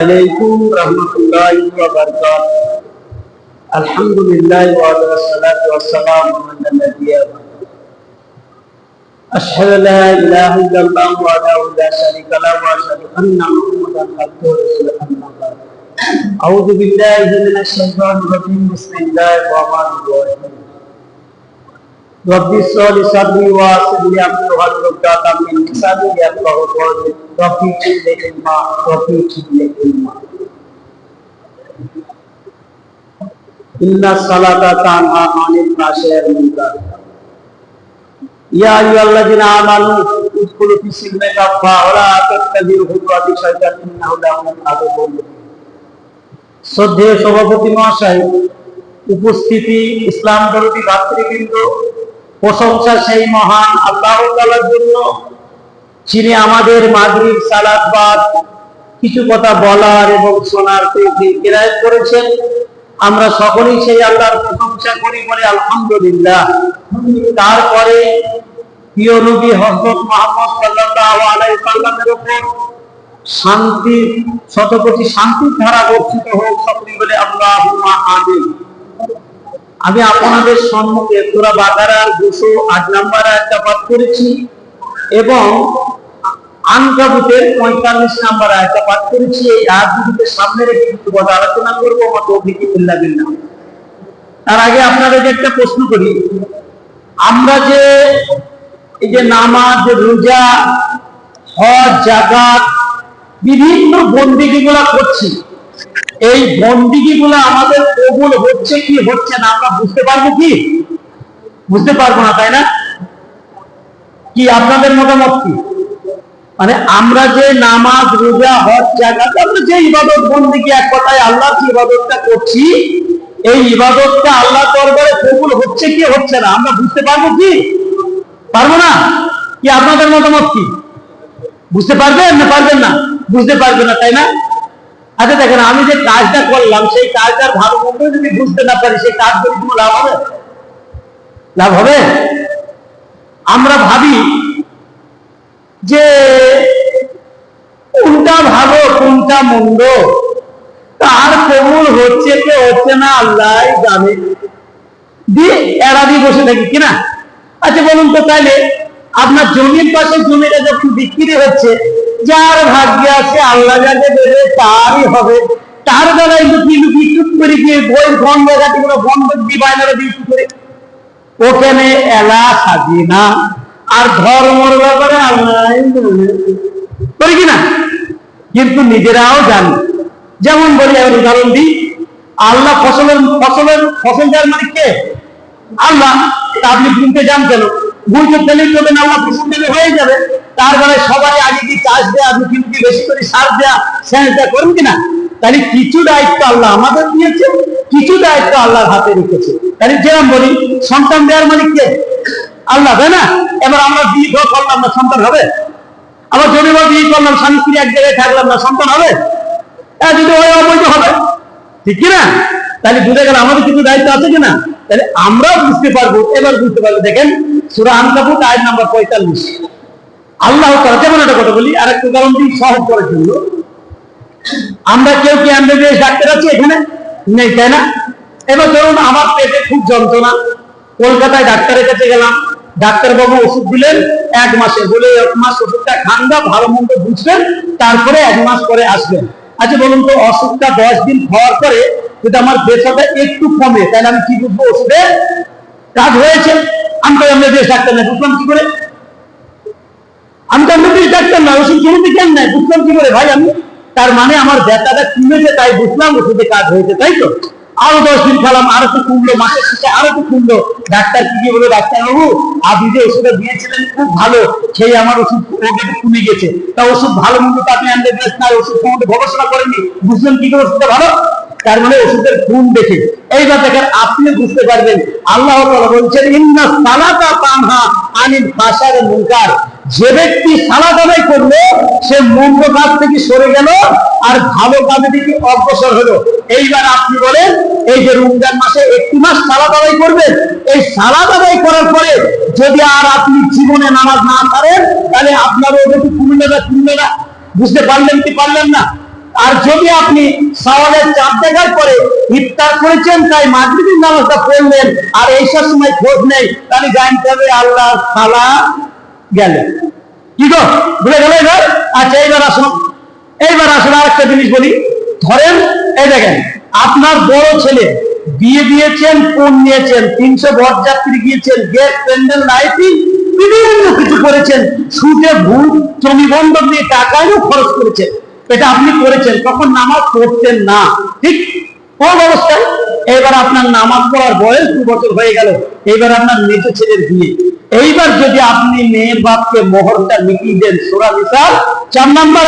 عليكم ورحمة الله وبركاته. الحمد لله وعلى الصلاة والسلام على النبي أشهد لا إله إلا الله وحده لا شريك له وأشهد أن محمدا عبده ورسوله أما بعد. أعوذ بالله من الشيطان الرجيم. بسم الله الرحمن الرحيم. رب اشرح لي صدري ويسر لي امري واحلل عقدة من لساني يفقهوا قولي رب زدني علما رب زدني علما إن الصلاة تنهى عن الفحشاء والمنكر يا أيها الذين آمنوا ادخلوا في السلم كافة ولا تتبعوا خطوات الشيطان إنه لكم عدو مبين শ্রদ্ধেয় সভাপতি মহাশয় উপস্থিতি ইসলাম দরদি ভাতৃবৃন্দ প্রশংসা সেই মহান আল্লাহ তাআলার জন্য, যিনি আমাদের মাগরিব সালাত বাদ কিছু কথা বলার এবং শোনার কিরায়ত করেছেন। আমরা সকলেই সেই আল্লাহর প্রশংসা করি বলে আলহামদুলিল্লাহ। তারপরে প্রিয় নবী হযরত মুহাম্মদ সাল্লাল্লাহু আলাইহি সাল্লামের উপর শান্তি, শতকোটি শান্তির ধারা বর্ষিত হোক সকলে বলে আল্লাহুম্মা আমিন। আমি আপনাদের সম্মুখে সূরা বাকারার দুশো আট নম্বর আয়াতটা পাঠ করেছি এবং আনকাবুতের পঁয়তাল্লিশ নম্বর আয়াতটা পাঠ করেছি। এই আয়াত দুটিতে সামনে রেখে কিছু কথা আলোচনা করব, আমার তৌফিকি বিল্লাহ। তার আগে আপনাদের একটা প্রশ্ন করি। আমরা যে এই যে নামাজ রোজা, হজ জাকাত বিভিন্ন বন্দিগি গুলা করছি এই বন্দিগি গুলো আমাদের কবুল হচ্ছে কি হচ্ছে না, আমরা বুঝতে পারব কি? বুঝতে পারব না, তাই না? কি আপনাদের মতামত কি? মানে আমরা যে নামাজ, রোজা, হজ জাকাত আমরা যে ইবাদত বন্দিগি এক কথায় আল্লাহ যে ইবাদতটা করছি, এই ইবাদতটা আল্লাহ দরবারে কবুল হচ্ছে কি হচ্ছে না, আমরা বুঝতে পারব কি? পারব না? কি আপনাদের মতামত কি? বুঝতে পারবেন না পারবেন না? বুঝতে পারবেন না, তাই না? আচ্ছা দেখেন, আমি যে কাজটা করলাম, সেই কাজটার ভালো মন্দ যদি বুঝতে না পারি, সেই কাজ করে কোনো লাভ হবে? লাভ হবে? আমরা ভাবি যে কোনটা ভালো, কোনটা মন্দ? তার কবুল হচ্ছে কে হচ্ছে না, আল্লাহ জানে। দিয়ে এরা দিয়ে বসে থাকি কিনা আচ্ছা বলুন তো তাইলে, আপনার জমির পাশে জমিটা যখন বিক্রি হচ্ছে যার ভাগ্যে আছে আল্লাহ যাকে দেবে, তারই হবে। তার বেলায় লুকিয়ে লুকিয়ে চুপ করে গিয়ে বই বন্ধ ঘাটি গুলো বন্ধক দিয়ে বায়নারা দিয়ে কি করে। ওখানে এলা সাজি না, আর ধর্মর ব্যাপারে আল্লাহ করি কিনা কিন্তু নিজেরাও জানি। যেমন বলি আমি উদাহরণ দিই, আল্লাহ ফসলের ফসলের, ফসল দেওয়ার মানে কে? আল্লাহ। আপনি গুনতে যান কেন? গুনতে ফেলে দেবেন আল্লাহ ফসল হয়ে যাবে। তার মানে সবাই আগে কি চাষ দেয়া দুটি দুটি বেশি করে সার দেয়া সেচ দেয়া করুন কিনা? তাহলে কিছু দায়িত্ব আল্লাহ আমাদের দিয়েছে, কিছু দায়িত্ব আল্লাহর হাতে রেখেছে। তাহলে যেরকম বলি, সন্তান দেওয়ার মানে কে? আল্লাহ, তাই না? এবার আমরা বিয়ে করলাম না, সন্তান হবে? আবার জমি বিয়ে করলাম, স্বামী স্ত্রী এক জায়গায় থাকলাম না, সন্তান হবে? হ্যাঁ যদি হয়, অবৈধ হবে। ঠিক কিনা? তাহলে বুঝে গেল আমাদের কিছু দায়িত্ব আছে কিনা? তাহলে আমরাও বুঝতে পারব, এবার বুঝতে পারব। দেখেন, সুরা আনকাবুত আয়ের নাম্বার পঁয়তাল্লিশ। আল্লাহ তারা যেমন একটা কথা বলি? আর একটা উদাহরণ দিই, সহজ করার জন্য আমরা কেউ কি এমবিবিএস ডাক্তার আছে এখানে? নেই, তাই না? এবার ধরুন আমার পেটে খুব যন্ত্রণা। কলকাতায় ডাক্তারের কাছে গেলাম। ডাক্তার বাবু ওষুধ দিলেন, এক মাসে বলে এক মাস ওষুধটা খান না ভালো মন্দ বুঝবেন তারপরে এক মাস পরে আসবেন। আচ্ছা বলুন তো অসুখটা দশ দিন খাওয়ার পরে যদি আমার ব্যথাটা একটু কমে, তাহলে আমি কি বুঝব ওষুধে কাজ হয়েছে। আমি তো এমবিবিএস ডাক্তার না, বুঝলাম কি করে? আমি তো এমবিবিএস ডাক্তার না, ওষুধ কেন নাই? বুঝলাম কি করে ভাই আমি? তার মানে আমার ব্যথাটা কমেছে, তাই বুঝলাম ওষুধে কাজ হয়েছে, তাই তো? আরও দশ দিন খেলাম, আরও তো কমলো মাসের শেষে আরও তো কমলো ডাক্তার কি বলে ডাক্তার বাবু আপনি যে ওষুধটা দিয়েছিলেন, খুব ভালো। সেই আমার ওষুধ কমে গেছে। তা ওষুধ ভালো মন্দ তো আপনি অ্যান্টিবায়োটিক না, ওষুধ সম্বন্ধে গবেষণা করেননি। বুঝলেন কি করে ওষুধটা ভালো? তার মানে ওষুধের গুণ দেখে। এইবার দেখেন, আপনি বুঝতে পারবেন, আল্লাহ বলছেন, ইন্না সালাতা তানহা আনিল ফাসার মুনকার। যে ব্যক্তি সালাত আদায় করল, সে মন্দ কাজ থেকে সরে গেল আর ভালো কাজে দিকে অগ্রসর হলো। এইবার আপনি বলেন, এই যে রমজান মাসে একটি মাস সালাত আদায় করবেন, এই সালাত আদায় করার পরে যদি আর আপনি জীবনে নামাজ না পারেন তাহলে আপনার কমবে না কমবে না বুঝতে পারলেন কি পারলেন না? আর যদি আপনি সওয়ালের চাপ দেখার পরে ইফতার করেছেন, তাই মাগরিবের নামাজটা পড়লেন, আর এইসব সময় খোঁজ নেই, তাহলে জানতে হবে আল্লাহ খালা গেল। কি গো? বুঝে গেল এবার? আচ্ছা এইবার আসুন। এইবার আসলে আরেকটা জিনিস বলি। ধরেন, এই দেখেন, আপনার বড় ছেলে বিয়ে দিয়েছেন কোন নিয়েছেন, তিনশো বরযাত্রী গিয়েছেন গেট প্যান্ডেল, লাইটিং, বিভিন্ন কিছু করেছেন, সুদে ভূত জমি বন্ধক দিয়ে টাকাও খরচ করেছেন। এটা আপনি করেছেন, তখন নামাজ পড়তেন না। ঠিক? কোন অবস্থায় এবার আপনার নামাজ পড়ার বয়স দু বছর হয়ে গেল। এবার আপনার নিজ ছেলের বিয়ে। এইবার যদি আপনি মেয়ের বাপকে মোহরটা মিটিয়ে দেন সোরা মিসাল চার নাম্বার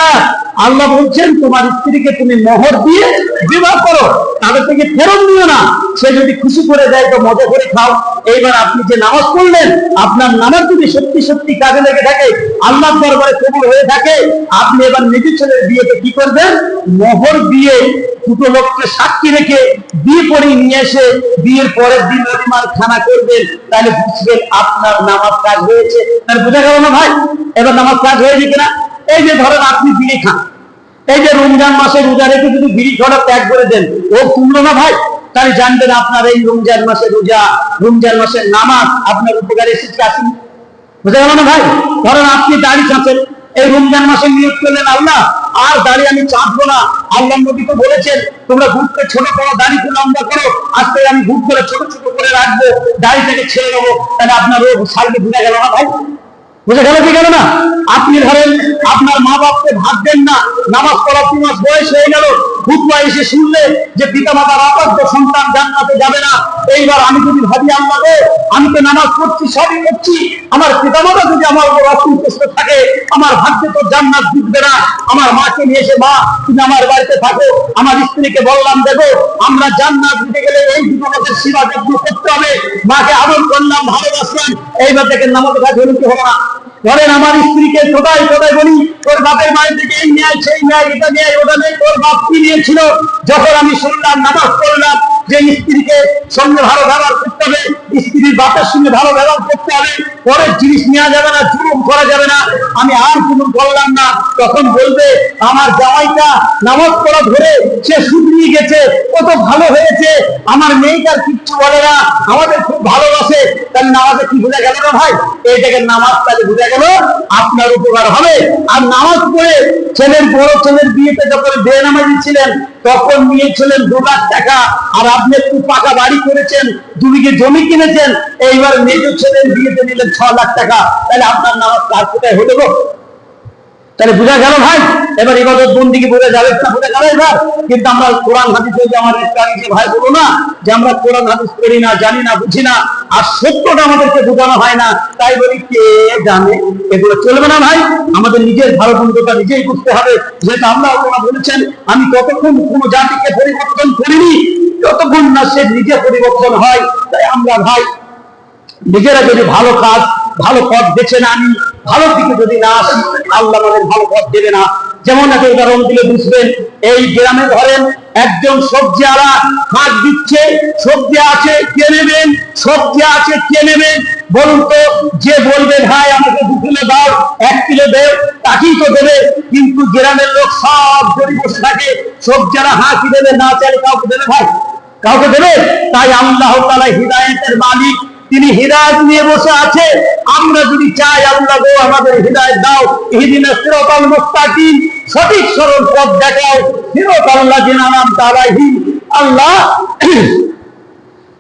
আল্লাহ বলছেন, তোমার স্ত্রীকে তুমি মোহর দিয়ে বিবাহ করো, তাদের থেকে ফেরত নিও না। সে যদি খুশি করে দেয়, তো মজা করে খাও। এইবার আপনি যে নামাজ পড়লেন, আপনার নামাজ যদি সত্যি সত্যি কাজে লেগে থাকে আল্লাহ দরবারে কবুল হয়ে থাকে, আপনি এবার নিজের ছেলের বিয়েতে কি করবেন? মোহর দিয়ে দুটো লোককে সাক্ষী রেখে বিয়ে পড়িয়ে নিয়ে এসে বিয়ের পরের দিন অলিমার খানা করবেন। তাহলে বুঝবেন আপনার নামাজ কাজ হয়েছে। তাহলে বোঝা গেল না ভাই? এবার নামাজ কাজ হয়েছে কিনা? এই যে ধরেন আপনি বিড়ি খান, এই যে রমজান মাসে রোজা রেখে যদি বিড়ি খাওয়া ত্যাগ করে দেন, ও কুমড়ো না ভাই? তাহলে জানবেন আপনার এই রমজান মাসে রোজা, রমজান মাসের নামাজ আপনার উপকারে এসেছে আসেনি? বুঝা গেল না ভাই? ধরেন আপনি দাড়ি চাঁচেন এই রমজান মাসে নিয়োগ করলেন আল্লাহ, আর দাড়ি আমি চাঁদবো না। আল্লাহ নবী তো বলেছেন, তোমরা ঘুরতে ছোট করো, দাড়িকে লম্বা করো আজকে আমি ঘুর করে ছোট ছোট করে রাখব দাড়িটাকে ছেড়ে নেব তাহলে আপনার ও সালকে বুঝা গেল না ভাই? বুঝে গেল কি গেল না? আপনি ধরেন আপনার মা বাপকে ভাত দেন না, নামাজ পড়া তিন মাস বয়স হয়ে গেল খুতবা এসে শুনলে যে পিতা মাতার আপাদ্য সন্তান জান্নাতে যাবে না। এইবার আমি যদি ভাবি, আল্লাহ আমি তো নামাজ পড়ছি, সবই করছি আমার পিতা মাতা যদি আমার উপর অসন্তুষ্ট থাকে, আমার ভাগ্যে তো জান্নাত ঢুকবে না। আমার মাকে নিয়ে এসে, মা, তুমি আমার বাড়িতে থাকো। আমার স্ত্রীকে বললাম, দেখো, আমরা জান্নাত দিতে গেলে এই দুটো আমাদের সেবা যত্ন করতে হবে। মাকে আদর করলাম, ভালোবাসলাম। এইবার দেখেন নামাজ কাজ হলো হলো না। ধরেন আমার স্ত্রীকে ছোটাই ছোটাই বলি, তোর বাপের বাড়ি থেকে এই ন্যায়, সেই ন্যায়, এটা ন্যায়, ওটা নেই তোর বাপ কি নিয়েছিল? যখন আমি শুনলাম, নামাজ পড়লাম যে স্ত্রীকে সঙ্গে ভালো ব্যবহার করতে হবে, স্ত্রীর বাপের সঙ্গে ভালো ব্যবহার করতে হবে, পরের জিনিস নেওয়া যাবে না, জুলুম করা যাবে না। আমি আর জুলুম করলাম না। তখন বলবে, আমার জামাইটা নামাজ পড়া ধরে সে শুধরিয়ে গেছে কত ভালো হয়েছে। আমার মেয়েটার কিচ্ছু বলে না, আমাদের খুব ভালোবাসে। তাহলে নামাজে কি বোঝা গেল না ভাই? এই জায়গায় নামাজ তাহলে বোঝা গেল, আপনার উপকার হবে। আর নামাজ পড়ে ছেলের বড় ছেলের বিয়েতে যখন বেনামাজি ছিলেন তখন নিয়েছিলেন দু লাখ টাকা আর আপনি একটু পাকা বাড়ি করেছেন দুদিকে জমি কিনেছেন, এইবার মেজর ছেলে বিয়েতে নিলেন ছ লাখ টাকা তাহলে আপনার নামাজ কার কোথায় হলো? তাহলে বোঝা গেল ভাই? এবার ইবাদত বন্দিকে বোঝা যাবে? না বোঝা গেল এবার। কিন্তু আমরা কোরআন হাদিস যে আমার একটা ভাই বলো না, যে আমরা কোরআন হাদিস পড়ি না, জানি না, বুঝি না, আর সত্যটা আমাদেরকে বোঝানো হয় না, তাই বলি কে জানে? এগুলো চলবে না ভাই। আমাদের নিজের ভালো মন্দটা নিজেই বুঝতে হবে। যেটা আমরা ওরা বলেছেন, আমি ততক্ষণ কোনো জাতিকে পরিবর্তন করিনি, ততক্ষণ না সে নিজে পরিবর্তন হয়। তাই আমরা ভাই, নিজেরা যদি ভালো কাজ, ভালো পথ বেছে না আনি ভালো দিকে যদি না আসি আল্লাহ আমাদের ভালো পথ দেবে না। যেমন একটা উদাহরণ দিলে বুঝবেন, এই গ্রামে ধরেন একজন সবজি আলা হাত দিচ্ছে, সবজি আছে, কে নেবেন? সবজি আছে, কে নেবেন? বলুন তো, যে বলবে, ভাই, আমাকে দু কিলো দাও, এক কিলো দেও। তাকেই তো দেবে। কিন্তু গ্রামের লোক সব যদি বসে থাকে। সবজিরা হাঁ কি দেবে, না চাইলে কাউকে দেবে, ভাই? কাউকে দেবে? তাই আল্লাহ তাআলা হিদায়াতের মালিক তিনি হৃদায়ত নিয়ে বসে আছে। আমরা যদি চাই আল্লাহ গো আমাদের হৃদায়ত দাও ইহিদিন সিরাতাল মুস্তাকিম, সঠিক সরল পথ দেখাও। সিরাতাল আল্লাহ আনআমতা তারাই আল্লাহ,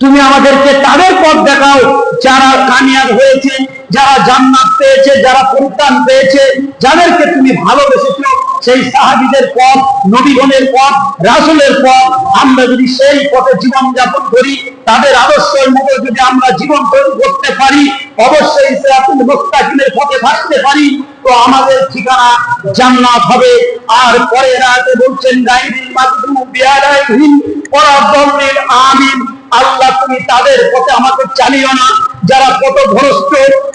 তুমি আমাদেরকে তাদের পথ দেখাও যারা কামিয়াব হয়েছে। যারা জান্নাত পেয়েছে, যারা পরিত্রাণ পেয়েছে, যাদেরকে তুমি ভালোবেসেছো, সেই সাহাবীদের পথ নবীগণের পথ, রাসূলের পথ, আমরা যদি সেই পথে জীবন যাপন করি, তাদের আদর্শের মতো যদি আমরা জীবন তৈরি করতে পারি, অবশ্যই সিরাতুল মুস্তাকিমের পথে থাকতে পারি। তো আমাদের ঠিকানা জান্নাত হবে। আর পরে রাতে বলছেন গাইরিল মাগদুবি আলাইহিম ওয়া আমিন। আল্লাহ, তুমি তাদের পথে আমাকে চালিও না। যারা পথভ্রষ্ট,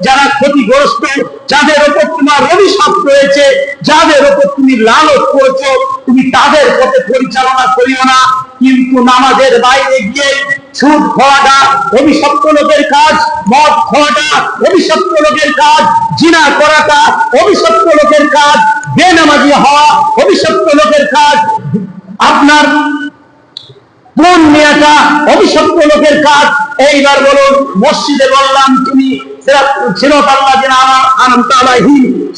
যারা ক্ষতিগ্রস্ত, যাদের উপর তোমার অভিশাপ রয়েছে, যাদের উপর তুমি লালত করেছ, তুমি তাদের পথে পরিচালনা করিও না। কিন্তু নামাজের বাইরে গিয়ে সুদ খাওয়াটা অভিশপ্ত লোকের কাজ, মদ খাওয়াটা, অভিশপ্ত লোকের কাজ, জিনা করাটা, অভিশপ্ত লোকের কাজ, বেনামাজি হওয়া, অভিশপ্ত লোকের কাজ। আপনার কোন মেয়েটা অভিশপ্ত লোকের কাজ। এইবার বলুন, মসজিদে বললাম, তুমি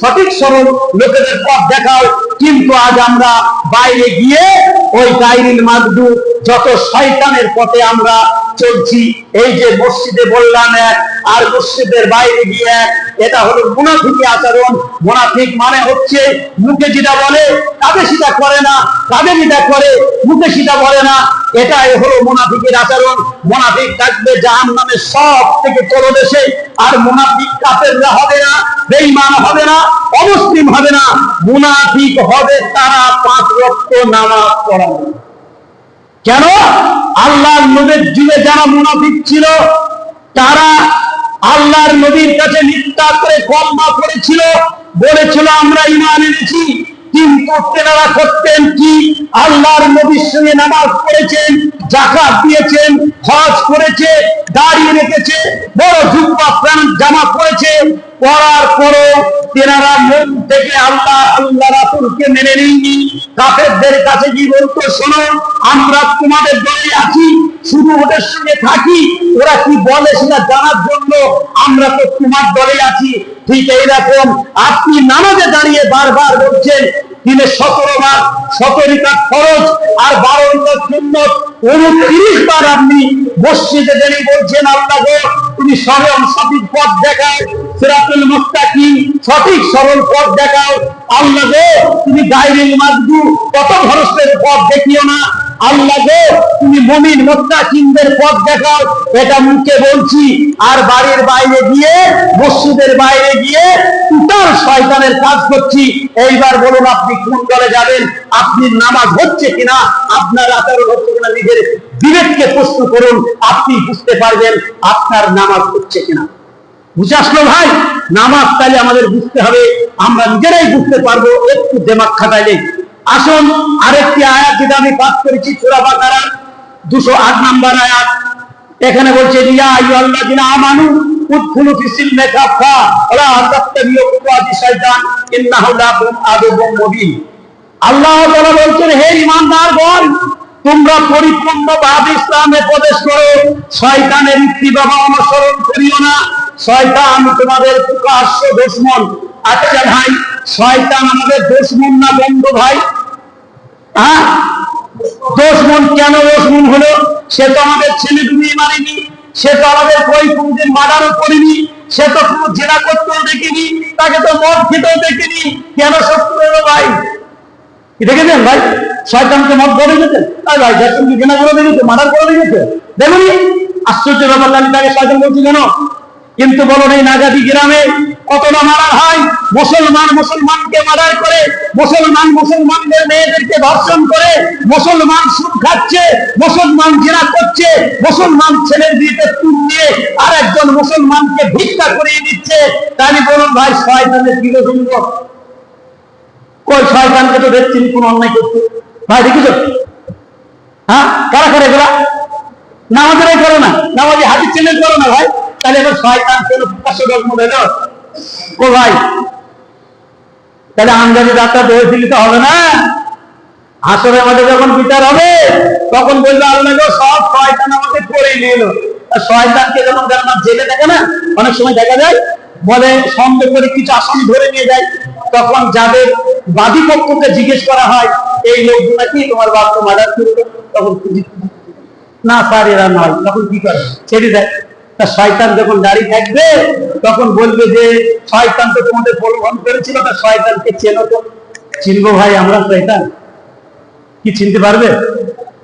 সঠিক সরল লোকেদের পথ দেখাও। কিন্তু আজ আমরা বাইরে গিয়ে ওই ডাইরিল মাদু যত শয়তানের পথে আমরা চলছি, এই যে মসজিদে বললাম এক আর মসজিদের বাইরে গিয়ে এটা হলো মুনাফিকি আচরণ। মুনাফিক মানে হচ্ছে মুখে যেটা বলে কাজে সেটা করে না কাজে যেটা করে, মুখে সেটা বলে না। এটাই হলো মুনাফিকের আচরণ। মুনাফিক থাকবে জাহান নামে সব থেকে তলদেশে, আর মুনাফিক কাপেররা হবে না, বেঈমান হবে না, অমুসলিম হবে না। মুনাফিক হবে তারা পাঁচ রক্ত নামাজ পড়াবে। কেন? আল্লাহর নবীর যুগে যারা মুনাফিক ছিল তারা আল্লাহর নবীর কাছে মিথ্যা করে কম্মা করেছিল বলেছিল, আমরা ইমান এনেছি কিন্তু তেনারা করতেন কি? আল্লাহর নবীর সঙ্গে নামাজ পড়েছেন জাকাত দিয়েছেন, হজ করেছে দাঁড়িয়ে রেখেছে, বড় জুব্বা প্রাণ জামা পড়েছে পড়ার পরও তেনারা মন থেকে আল্লাহ আল্লাহ রাসুলকে মেনে কাফেরদের কাছে কি বলতো শোনো, আমরা তোমাদের দলে আছি, শুধু ওদের সঙ্গে থাকি, ওরা কি বলে সেটা জানার জন্য আমরা তো তোমার দলে আছি। ঠিক এইরকম আপনি নামাজে দাঁড়িয়ে বারবার বলছেন, দিনে সতেরো বার সতেরিকা খরচ আর বারো সুন্নত, উনত্রিশ বার আপনি মসজিদে দাঁড়িয়ে বলছেন, আল্লাহ তুমি স্বয়ং সঠিক পথ দেখাও, সিরাতুল মুস্তাকিম সঠিক সরল পথ দেখাও। আল্লাহ গো, তুমি গাইরিল মাজদু কত ভরসের পথ দেখিও না। আল্লাহ গো, তুমি মমিন মুত্তাকিনদের পথ দেখাও। এটা মুখে বলছি, আর বাড়ির বাইরে গিয়ে, মসজিদের বাইরে গিয়ে উতার শয়তানের কাজ করছি। এইবার বলুন, আপনি কোন দলে যাবেন? আপনি নামাজ হচ্ছে কিনা? আপনার আচরণ হচ্ছে কিনা? নিজের বিবেককে প্রশ্ন করুন, আপনি বুঝতে পারবেন আপনার নামাজ হচ্ছে কিনা। বুঝে আসলো ভাই, নামাজ তাহলে আমাদের বুঝতে হবে, আমরা নিজেরাই বুঝতে পারব, একটু দেমাগ খাটাইলে। আসুন, আরেকটি আয়াত যেটা আমি পাঠ করেছি চূড়া বাকারা দুশো আট নাম্বার আয়াত। এখানে বলছে আইয়ুহাল্লাযিনা আমানু ফিসিল মুবিন। আল্লাহ তাআলা বলছেন, হে তোমরা পরিপূর্ণ ভাবে ইসলামে প্রবেশ করো, শয়তানের ইত্তিবাবা অনুসরণ করিও না। শয়তান তোমাদের প্রকাশ্য দুশ্মন। আচ্ছা ভাই, শয়তান আমাদের দুশ্মন না বন্ধু ভাই? হ্যাঁ? দুশ্মন কেন দুশ্মন হলো? সে তো আমাদের ছেলে ডুবিয়ে মারেনি সে তো আমাদের বই কোনদিন মারারও করিনি, সে তো কোনো জেনা করতেও দেখিনি, তাকে তো মদ খেতেও দেখিনি। কেন শত্রু হলো ভাই? দেখেছেন ভাই? শয়তানকে মদ করে গেছে আর ভাই শয়তানকে জেনা করে দেখেছে মার্ডার করে দেখেছে দেখুন আশ্চর্য ব্যাপার আমি তাকে শয়তান বলছি কেন কিন্তু বলুন এই নাগাদি গ্রামে কতটা মারা হয়? মুসলমান মুসলমানকে মার্ডার করে মুসলমান মুসলমানদের মেয়েদেরকে ধর্ষণ করে মুসলমান সুদ খাচ্ছে, মুসলমান জেরা করছে, মুসলমান ছেলের বিয়েতে তুল দিয়ে আর একজন মুসলমানকে ভিক্ষা করিয়ে দিচ্ছে। তাই বলুন ভাই, শয়তানের কি শুনব ওই শয়তানকে তো দেখছেন, কোন অন্যায় করতে ভাই দেখিস হ্যাঁ? কারা করে এগুলা? নামাজেরাই করো না। নামাজে হাতির চ্যানেল করো না ভাই। তাহলে এবার শয়তান কেন প্রকাশ্য ডগম হলো ও ভাই তাহলে আন্দাজে যাত্রা ধরেছিলি তো হবে না? আসলে আমাদের যখন বিচার হবে, তখন বলবে, আল্লাহ সব শয়তান আমাকে করে আর শয়তানকে যখন আমার জেলে দেখে না, অনেক সময় দেখা যায়, বলে সন্দেহ করে কিছু আসামি ধরে নিয়ে যায়। তখন যাদের বাদী পক্ষকে জিজ্ঞেস করা হয়, এই লোকগুলা কি তোমার বাপ তো করবে তখন না, স্যার, এরা নয়। তখন কি করে? ছেড়ে দেয়। তা শয়তান যখন দাঁড়িয়ে থাকবে তখন বলবে যে, শয়তান তো তোমাদের প্রলোভন করেছিল, তা শয়তানকে চেনো তো। চিনবো ভাই, আমরা শয়তান। কি চিনতে পারবে?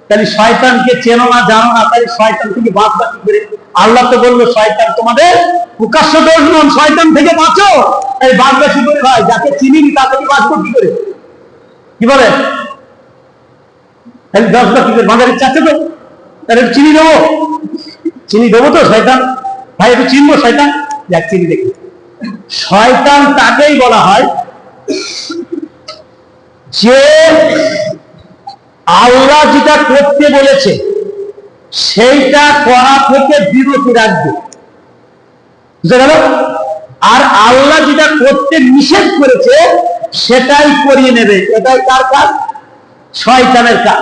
তাহলে শয়তানকে চেনো না, জানো না শয়তান থেকে বাঁচবা কি করে? আল্লাহ তো বলল, শয়তান তোমাদের প্রকাশ্য দুশ্মন শয়তান থেকে বাঁচো। এই বাঁচবা কি করে ভাই? যাকে চিনিনি তা থেকে বাঁচবো কি করে? কি বলে? তাহলে দশটা কি করে? বাঁধার ইচ্ছা আছে তো? তাহলে চিনি দেবো চিনি দেবো তো, শয়তান? ভাই, একটু চিনবো, শয়তান? যাক, চিনি দেখি। শয়তান তাকেই বলা হয় যে আল্লাহ যেটা করতে বলেছে, সেইটা করা থেকে বিরতি রাখবে। বুঝতে গেল আর আল্লাহ যেটা করতে নিষেধ করেছে, সেটাই করিয়ে নেবে। এটাই তার কাজ? শয়তানের কাজ।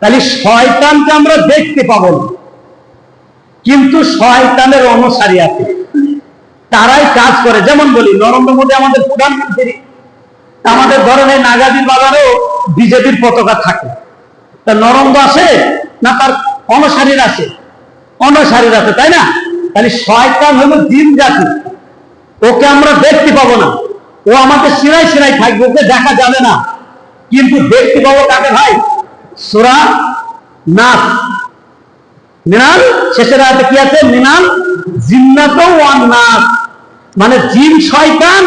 তাহলে শয়তানকে আমরা দেখতে পাবো না। কিন্তু শয়তানের অনুসারী আছে। তারাই কাজ করে। যেমন বলি, নরেন্দ্র মোদী আমাদের প্রধানমন্ত্রী। আমাদের ধরনের নাগাদির বাজারেও বিজেপির পতাকা থাকে। তা নরন্দ আছে না তার অনুসারীর আছে? অনুসারীর আছে, তাই না? তাহলে শয়তান হলো দিন জাতি। ওকে আমরা দেখতে পাবো না। ও আমাকে সিরাই সিরাই থাকবে, ওকে দেখা যাবে না। কিন্তু দেখতে পাবো কাকে ভাই? সুরা নাস। মিনাল শেষের আয়াতে কি আছে? মিনাল, জিন্নাত ওয়ান নাস। মানে জিন শয়তান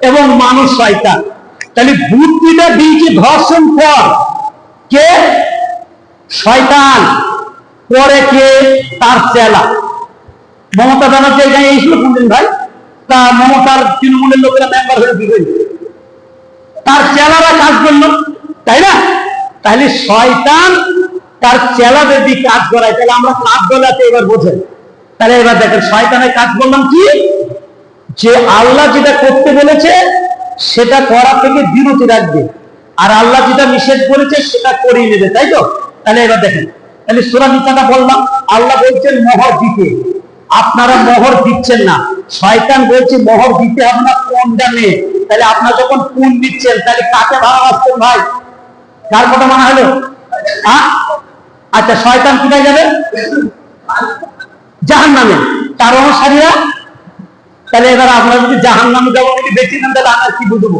এবং মানুষ শয়তান। তাহলে বুদ্ধিটা দিয়েছি ধর্ষণ পর। কে? শয়তান। পরে কে? তার চেলা। মমতা ব্যানার্জি এখানে এসেছিল কোনদিন ভাই? তা মমতার তৃণমূলের লোকেরা মেম্বার হয়ে বিজয়ী তার চেলারা কাজ করল তাই না? তাহলে শয়তান তার চেলাদের দিয়ে কাজ করায়, তাহলে আমরা কাজ গলাতে এবার বোঝেন তাহলে এবার দেখেন, শয়তানের কাজ বললাম কি? যে আল্লাহ যেটা করতে বলেছে, সেটা করা থেকে বিরতি রাখবে। আর আল্লাহ যেটা নিষেধ করেছে, সেটা করিয়ে নেবে, তাই তো? তাহলে এবার দেখেন, তাহলে সুরা নিচাটা বললাম, আল্লাহ বলছেন, মোহর দিতে। আপনারা মোহর দিচ্ছেন না। শয়তান বলছে, মোহর দিতে হবে না কোনটা নেই তাহলে আপনার যখন কোন দিচ্ছেন, তাহলে কাকে ভালোবাসছেন ভাই? কার কথা মনে হলো? আ? আচ্ছা শয়তান কোথায় যাবে? জাহান নামে তার অনুসারীরা, তাহলে এবার আপনার যদি জাহান নামে যাব যদি নেন তাহলে আপনার কি বুঝব?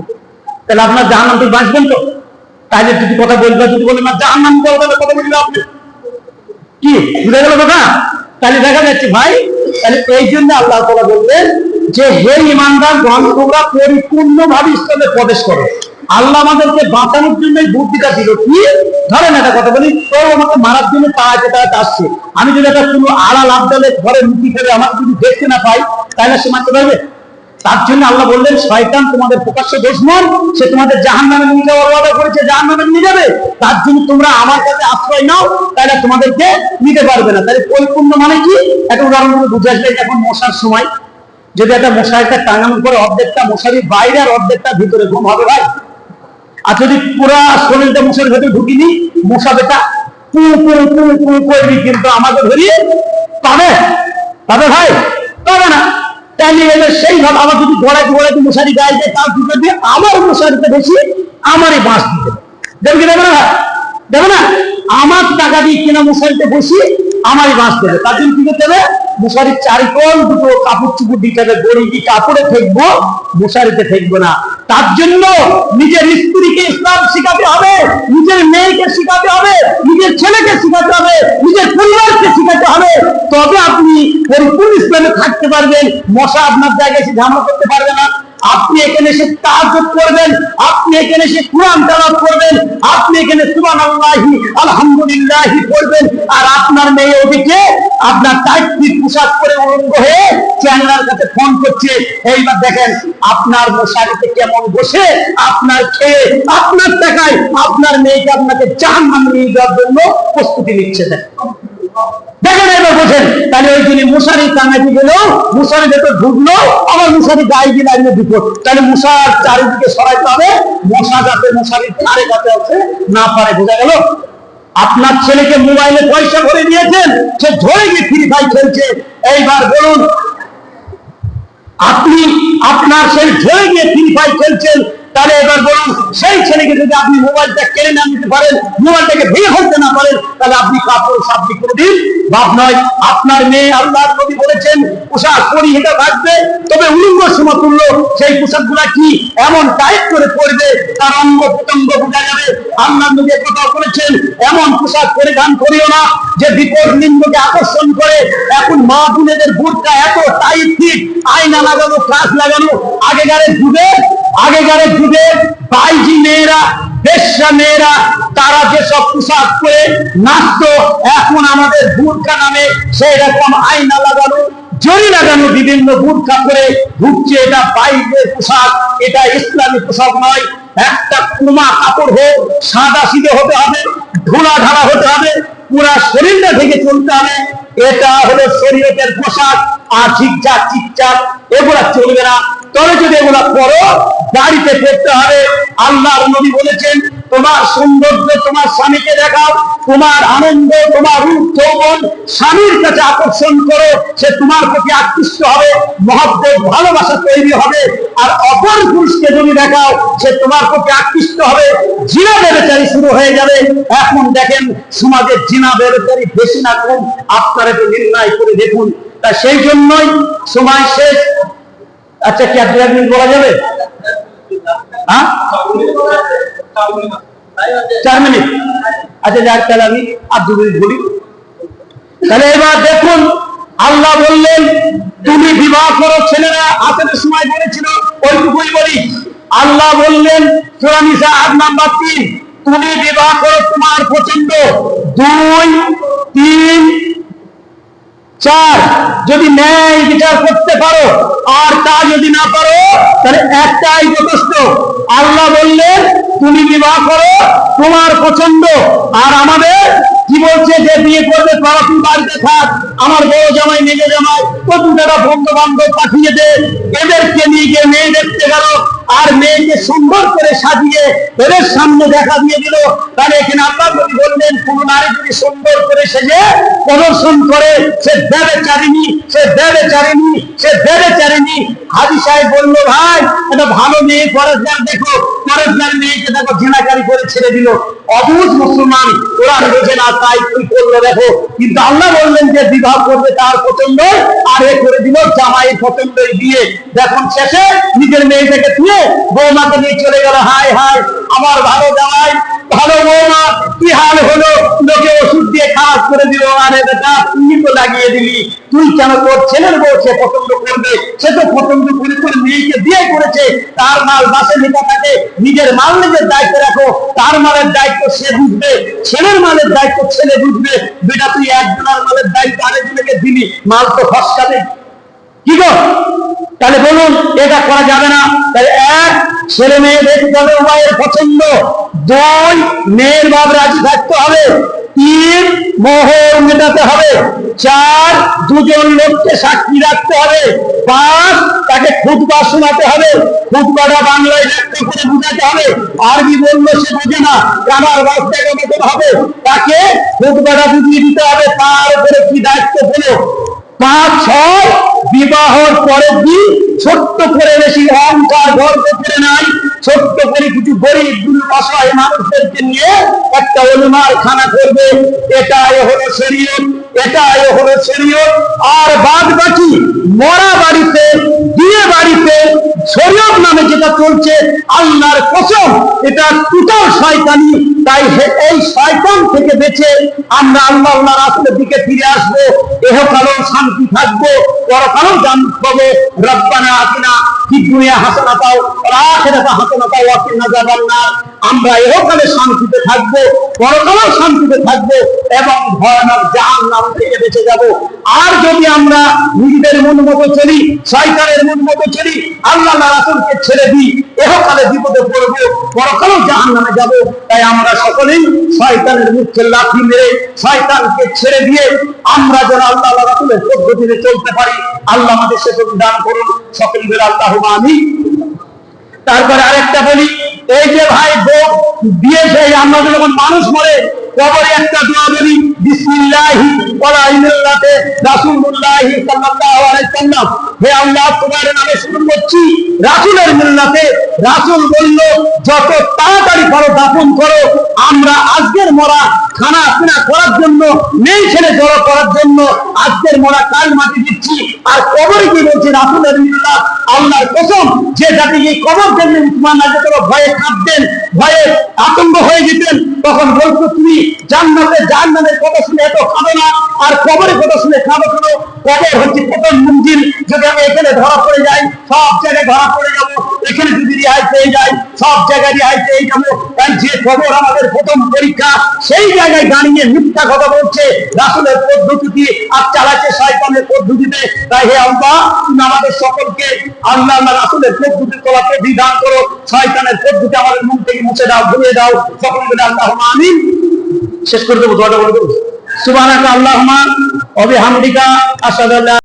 তাহলে আপনার জাহান নাম থেকে বাঁচবেন তো? তাহলে যদি কথা বলবে, যদি বলেন জাহান নাম যাব তাহলে কথা বলবে আপনি কি? বুঝে গেল কথা? তাহলে দেখা যাচ্ছে, ভাই, তাহলে এই জন্য আল্লাহ তালা বলবেন যে, হে ইমানদার তোমরা পরিপূর্ণ ভাবে ইসলামে প্রবেশ করো। আল্লাহ আমাদেরকে বাঁচানোর জন্য বুদ্ধিটা দিল। কি? ধরেন একটা কথা বলি কেউ আমাকে মারার জন্য তাড়াতে তাড়াতে আসছে। আমি যদি একটা কোনো আড়াল, আবদালে ঘরে মুখি ফেলে আমাকে যদি দেখতে না পাই, তাহলে সে মারতে পারবে? তার জন্য আল্লাহ বললেন, শয়তান তোমাদের প্রকাশ্য দুশ্মন, সে তোমাদের জাহান নামে নিয়ে যাওয়ার ওয়াদা করেছে জাহান নামে নিয়ে যাবে। তার জন্য তোমরা আমার কাছে আশ্রয় নাও, তাহলে তোমাদেরকে নিতে পারবে না। তাহলে পরিপূর্ণ মানে কি? একটা উদাহরণ করে বুঝে আসলে এখন মশার সময়। যদি একটা মশারিটা টাঙানোর পরে অর্ধেকটা মশারির বাইরে আর অর্ধেকটা ভিতরে, ঘুম হবে ভাই। আর যদি পুরা শরীরটা মশার ভেতরে ঢুকিনি, মশা বেটা পু পু পু পু করবি কিন্তু আমাকে ধরিয়ে পাবে পাবে ভাই পাবে না। তাহলে এবার সেইভাবে আবার যদি ঘোড়াতে ঘোড়াতে মশারি গায়ে যায় তার ভিতর দিয়ে আমার মশারিতে বেশি আমারই বাঁশ দিতে দেবে কি দেবে না? দেবে না? আমার টাকা দিয়ে কিনা মশারিতে বসি আমারই বাঁশ দেবে। তার জন্য কি করতে হবে? মশারির চারিকোণ দুটো কাপড় চুপুর দিতে হবে গড়ি কি কাপড়ে ফেকবো? মশারিতে ফেকবো না। তার জন্য নিজের স্ত্রীকে ইসলাম শিখাতে হবে, নিজের মেয়েকে শিখাতে হবে, নিজের ছেলেকে শিখাতে হবে, নিজের পরিবারকে শিখাতে হবে। তবে আপনি পরিপূর্ণ ইসলামে থাকতে পারবেন, মশা আপনার জায়গায় এসে ঝামেলা করতে পারবে না। আপনি এখানে এসে করবেন, আপনি এখানে এসে তেলাওয়াত করবেন, আপনি এখানে আলহামদুলিল্লাহি আর আপনার মেয়ে ওদিকে আপনার টাইপি পোশাক উলঙ্গ হয়ে কাছে ফোন করছে, এইবার দেখেন আপনার মশারিতে কেমন বসে, আপনার খেয়ে, আপনার টাকায়, আপনার মেয়েকে আপনাকে জাহান্নামে নিয়ে যাওয়ার জন্য প্রস্তুতি নিচ্ছে। দেখেন দেখেন এবার বোঝেন তাহলে ওই টাঙাতে গেল ভেতর ঢুকলো, আবার মশারি গায়ে দিয়ে লাগল তাহলে চারিদিকে সরাইতে হবে, মশা যাতে মশারির ধারে কাছে আছে, না পারে, বোঝা গেল? আপনার ছেলেকে মোবাইলে পয়সা ভরে দিয়েছেন, সে ধরে গিয়ে ফ্রি ফাই খেলছে। এইবার বলুন, আপনি আপনার সেই ধরে গিয়ে ফ্রি ফায়ার খেলছেন তাহলে এবার বলুন, সেই ছেলেকে যদি আপনি মোবাইলটা কেড়ে না নিতে পারেন, মোবাইলটাকে ভেঙে ফেলতে না পারেন, তাহলে আপনি কাপড় সাপনি কোনোদিন বাপ নয়। আপনার মেয়ে আল্লাহর নবী বলেছেন, পোশাক পরিহিতা থাকবে তবে উলঙ্গ সমতুল্য সেই পোশাকগুলা কি এমন টাইট করে পরবে, তার অঙ্গ প্রত্যঙ্গ বোঝা যাবে। আল্লাহ নবী কথা বলেছেন, এমন পোশাক পরিধান করিও না, যে বিপদ লিঙ্গকে আকর্ষণ করে। এখন মা বোনেদের বুটটা এত টাইট, ঠিক আয়না লাগানো কাজ লাগানো আগেকারের যুগে আগেকারের যুগে বাইজি মেয়েরা, বেশ্যা মেয়েরা, তারা যেসব পোশাক পরে নাচতো, এখন আমাদের বুটকা নামে সেই রকম আয়না লাগানো, জরি লাগানো বিভিন্ন বুটকা করে ঢুকছে। এটা বাইরের পোশাক, এটা ইসলামী পোশাক নয়। একটা কুমা কাপড় হোক, সাদা সিধে হতে হবে, ধুলা ঢালা হতে হবে পুরা শরীরটা থেকে চলতে হবে। এটা হলো শরীয়তের পোশাক, আর ঠিকঠাক ঠিকঠাক এগুলা চলবে না। তবে যদি এগুলা করো, বাড়িতে পড়তে হবে। আল্লাহর নবী বলেছেন তোমার সৌন্দর্য তোমার স্বামীকে দেখাও, তোমার আনন্দ, তোমার রূপ যৌবন স্বামীর কাছে আকর্ষণ করো, সে তোমার প্রতি আকৃষ্ট হবে মহব্বত ভালোবাসা তৈরি হবে, আর অপর পুরুষকে যদি দেখাও, সে তোমার প্রতি আকৃষ্ট হবে, জিনা বেবেচারি শুরু হয়ে যাবে। এখন দেখেন সমাজে জিনা বেবেচারি বেশি না কম, আপনারা একটু নির্ণয় করে দেখুন। তা সেই জন্যই সময় শেষ। আচ্ছা কি দু বলা যাবে? হ্যাঁ? চার মিনিট। আচ্ছা যাক, তাহলে আমি আর দু মিনিট বলি। তাহলে এবার দেখুন, আল্লাহ বললেন, তুমি বিবাহ করো, ছেলেরা আসলে সময় বলেছিল, ওইটুকুই বলি। আল্লাহ বললেন চুরানিসা আট নাম্বার তিন, তুমি বিবাহ করো তোমার পছন্দ দুই, তিন চার। যদি ন্যায় বিচার করতে পারো, আর তা যদি না পারো, তাহলে একটাই যথেষ্ট। আল্লাহ বললেন, তুমি বিবাহ করো, তোমার পছন্দ। আর আমাদের কি বলছে যে বিয়ে করবে, তারা তুই বাড়িতে থাক। আমার বড় জামাই, মেজে জামাই কত টাকা বন্ধু বান্ধব পাঠিয়ে দে। এদেরকে নিয়ে গিয়ে মেয়ে দেখতে গেল। আর মেয়েকে সুন্দর করে সাজিয়ে এদের সামনে দেখা দিয়ে দিল। তাহলে এখানে আল্লাহ নবী বললেন, কোন নারী যদি সুন্দর করে সেজে প্রদর্শন করে, সে দেবে চারিনি সে দেবে চারিনি সে দেবে চারিনি হাজি সাহেব বলল, ভাই, একটা ভালো মেয়ে পরেশগার দেখো পরেশগার মেয়েকে দেখো, ঘৃণাকারী করে ছেড়ে দিল। অবুধ মুসলমান, কোরআন বোঝে না, তাই তুই করল দেখো। কিন্তু আল্লাহ বললেন যে বিবাহ করবে তার পছন্দ আর এ করে দিল জামাই পছন্দই দিয়ে দেখুন শেষে নিজের মেয়েটাকে তুলে বৌমাকে নিয়ে চলে গেল। হাই হাই আমার ভালো জামাই, ভালো বৌমা, কি হাল হলো? লোকে ওষুধ দিয়ে খারাপ করে দিল। আরে বেটা, তুই তো লাগিয়ে দিলি। তুই কেন তোর ছেলের বউ সে পছন্দ করবে? সে তো পছন্দ করে তোর মেয়েকে দিয়ে করেছে। তার মাল বাসে লেখা থাকে। নিজের মাল নিজের দায়িত্ব রাখো। তার মালের দায়িত্ব সে বুঝবে। ছেলের মালের দায়িত্ব ছেলে বুঝবে। বেটা, তুই একজনের মালের দায়িত্ব আরেকজনকে দিলি। মাল তো ফসকাবে কি গো? তাহলে বলুন, এটা করা যাবে না। তাহলে এক, ছেলে মেয়ে দেখতে হবে, উভয়ের পছন্দ। দুই, মেয়ের বাপ রাজি থাকতে হবে। তিন মোহর মেটাতে হবে। চার, দুজন লোককে সাক্ষী রাখতে হবে। পাঁচ, তাকে খুদবা শোনাতে হবে। খুদবাটা বাংলায় ব্যাখ্যা করে বুঝাতে হবে। আরবি বলল সে বোঝে না কানার বাচ্চাকে মতো হবে। তাকে খুদবাটা বুঝিয়ে দিতে হবে, তার উপরে কি দায়িত্ব হলো? পাঁচ, ছয় বিবাহর পরের দিন ছোট্ট করে বেশি অহংকার গর্ব করে নাই। ছোট্ট করে কিছু গরিব দুর্বল অসহায় মানুষদেরকে নিয়ে একটা অনুমার খানা করবে। এটাই হলো এটাই হলো শরীয়ত। আর বাদ বাকি মরা বাড়িতে, বিয়ে বাড়িতে নামে যেটা চলছে, আল্লাহর কসম, এটা টোটাল শয়তানি। তাই এই শয়তান থেকে বেঁচে আমরা আল্লাহ আল্লাহ রাসুলের দিকে ফিরে আসব। এহকালেও শান্তি থাকব, পরকালেও জান্নাত পাবো। রব্বানা আতিনা ফিদ দুনিয়া হাসানাতাও হাসনা পাও আপনি না কিনা আযাবান্নার আমরা এহকালে শান্তিতে থাকব, পরকালেও শান্তিতে থাকব এবং ভয়ানক জাহান্নাম থেকে বেঁচে যাব। আর যদি আমরা নিজেদের মন মতো চলি, শয়তানের মন মতো চলি, আল্লাহ রাসূলকে ছেড়ে দিই, এহকালে বিপদে পড়ব, পরকালেও জাহান্নামে যাব। তাই আমরা সকলেই শয়তানের মুখে লাঠি মেরে শয়তানকে ছেড়ে দিয়ে আমরা যেন আল্লাহ রাসূলের পদ্ধতিতে চলতে পারি। আল্লাহ আমাদের সেসব দান করুন। সকল বেলা আল্লাহ আমি তারপরে আরেকটা বলি এই যে ভাই বিয়ে দিয়েছে আমরা যখন মানুষ মরে কবরে একটা দোয়া বলি, বিসমিল্লাহি ওয়ালা ইল্লাতে রাসূলুল্লাহি সাল্লাল্লাহু আলাইহি সাল্লাম। হে আল্লাহ, তোমার নামে শুরু করছি। রাসূলের মিল্লাতে রাসূল বলল, যত তাড়াতাড়ি পারো দাফন করো। আমরা আজকের মরা খানা পিনা করার জন্য, নেই ছেলে জড়ো করার জন্য, আজকের মরা কাল মাটি দিচ্ছি। আর কবরে কি বলছে রাসূলের মিল্লাত? আল্লাহর কসম, যে জাতি এই কবর দেখলে উসমান না যেত ভয়ে কাঁপতেন, ভয়ে আতঙ্ক হয়ে যেতেন। তখন বলতো, তুমি পরীক্ষা, সেই জায়গায় দাঁড়িয়ে মিথ্যা কথা বলছে। রাসুলের পদ্ধতি আর চালাচ্ছে শয়তানের পদ্ধতিতে। তাই হে আল্লাহ, তুমি আমাদের সকলকে আল্লাহ রাসুলের পদ্ধতি চলাতে বিধান করো। শয়তানের পদ্ধতি আমাদের মুখ থেকে মুছে দাও ভুলে দাও। সকল মিলে আল্লাহ আমিন। শেষ করে দেবো দোয়াটা বলে দেবো। সুবাহ আল্লাহমা অবিহামদিকা আসাদ